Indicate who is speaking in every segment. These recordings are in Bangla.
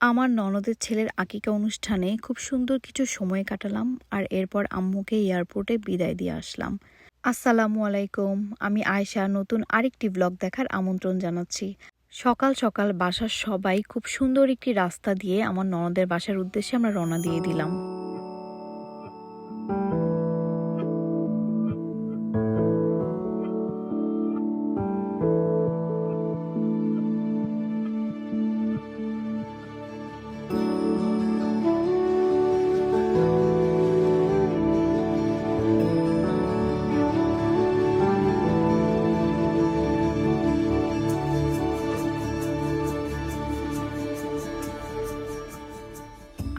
Speaker 1: আমার ননদের ছেলের আকিকা অনুষ্ঠানে খুব সুন্দর কিছু সময় কাটালাম আর এরপর আম্মুকে এয়ারপোর্টে বিদায় দিয়ে আসলাম। আসসালামু আলাইকুম। আমি আয়শা, নতুন আরেকটি ব্লগ দেখার আমন্ত্রণ জানাচ্ছি। সকাল সকাল বাসার সবাই খুব সুন্দর একটি রাস্তা দিয়ে আমার ননদের বাসার উদ্দেশ্যে আমরা রওনা দিয়ে দিলাম।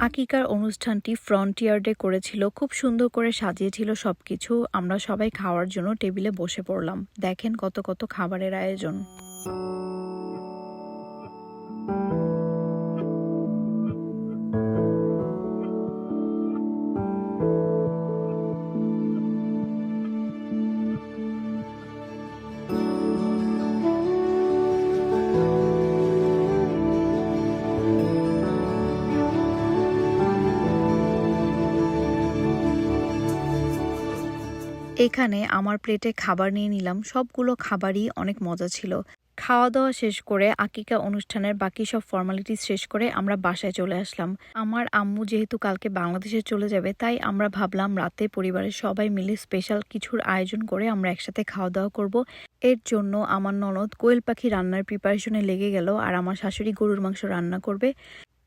Speaker 1: আকিকার অনুষ্ঠানটি ফ্রন্টিয়ার্ডে করেছিল, খুব সুন্দর করে সাজিয়েছিল সব কিছু আমরা সবাই খাওয়ার জন্য টেবিলে বসে পড়লাম। দেখেন কত কত খাবারের আয়োজন। এখানে আমার প্লেটে খাবার নিয়ে নিলাম। সবগুলো খাবারই অনেক মজা ছিল। খাওয়া দাওয়া শেষ করে আকিকা অনুষ্ঠানের বাকি সব ফর্মালিটিস শেষ করে আমরা বাসায় চলে আসলাম। আমার আম্মু যেহেতু কালকে বাংলাদেশে চলে যাবে, তাই আমরা ভাবলাম রাতে পরিবারের সবাই মিলে স্পেশাল কিছুর আয়োজন করে আমরা একসাথে খাওয়া দাওয়া করব। এর জন্য আমার ননদ কোয়েল পাখি রান্নার প্রিপারেশনে লেগে গেল আর আমার শাশুড়ি গরুর মাংস রান্না করবে।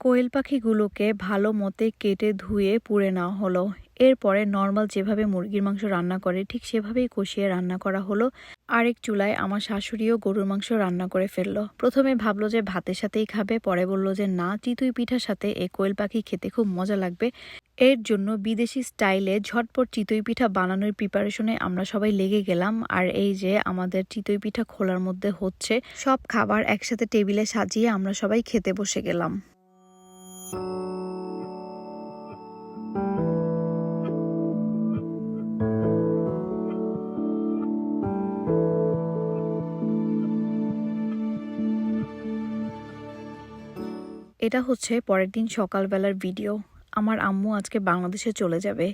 Speaker 1: কোয়েল পাখিগুলোকে ভালো মতে কেটে ধুয়ে পুড়ে নেওয়া হলো। এরপরে নর্মাল যেভাবে মুরগির মাংস রান্না করে, ঠিক সেভাবেই কষিয়ে রান্না করা হলো। আরেক চুলায় আমার শাশুড়িও গরুর মাংস রান্না করে ফেলল। প্রথমে ভাবলো যে ভাতের সাথেই খাবে, পরে বলল যে না, চিতুই পিঠার সাথে এই কোয়েল পাখি খেতে খুব মজা লাগবে। এর জন্য বিদেশি স্টাইলে ঝটপট চিতই পিঠা বানানোর প্রিপারেশনে আমরা সবাই লেগে গেলাম। আর এই যে আমাদের চিতই পিঠা খোলার মধ্যে হচ্ছে, সব খাবার একসাথে টেবিলে সাজিয়ে আমরা সবাই খেতে বসে গেলাম। এটা হচ্ছে পরের দিন সকালবেলার ভিডিও আমার আম্মু আজকে বাংলাদেশে চলে যাবে।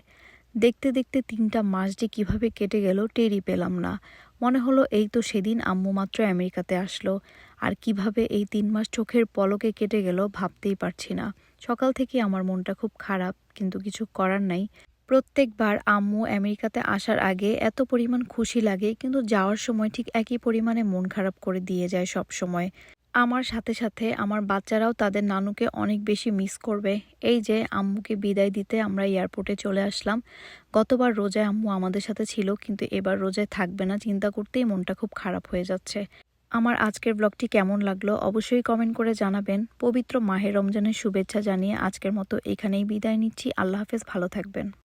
Speaker 1: দেখতে দেখতে তিনটা মাস যে কীভাবে কেটে গেল, টেরই পেলাম না। মনে হলো এই তো সেদিন আম্মু মাত্র আমেরিকাতে আসলো। আর কীভাবে এই তিন মাস চোখের পলকে কেটে গেল ভাবতেই পারছি না। সকাল থেকে আমার মনটা খুব খারাপ, কিন্তু কিছু করার নাই। প্রত্যেকবার আম্মু আমেরিকাতে আসার আগে এত পরিমাণ খুশি লাগে, কিন্তু যাওয়ার সময় ঠিক একই পরিমাণে মন খারাপ করে দিয়ে যায় সব সময় আমার সাথে সাথে আমার বাচ্চারাও তাদের নানুকে অনেক বেশি মিস করবে। এই যে আম্মুকে বিদায় দিতে আমরা এয়ারপোর্টে চলে আসলাম। গতবার রোজায় আম্মু আমাদের সাথে ছিল, কিন্তু এবার রোজায় থাকবে না। চিন্তা করতেই মনটা খুব খারাপ হয়ে যাচ্ছে। আমার আজকের ব্লগটি কেমন লাগল অবশ্যই কমেন্ট করে জানাবেন। পবিত্র মাহের রমজানের শুভেচ্ছা জানিয়ে আজকের মতো এখানেই বিদায় নিচ্ছি। আল্লাহ হাফেজ, ভালো থাকবেন।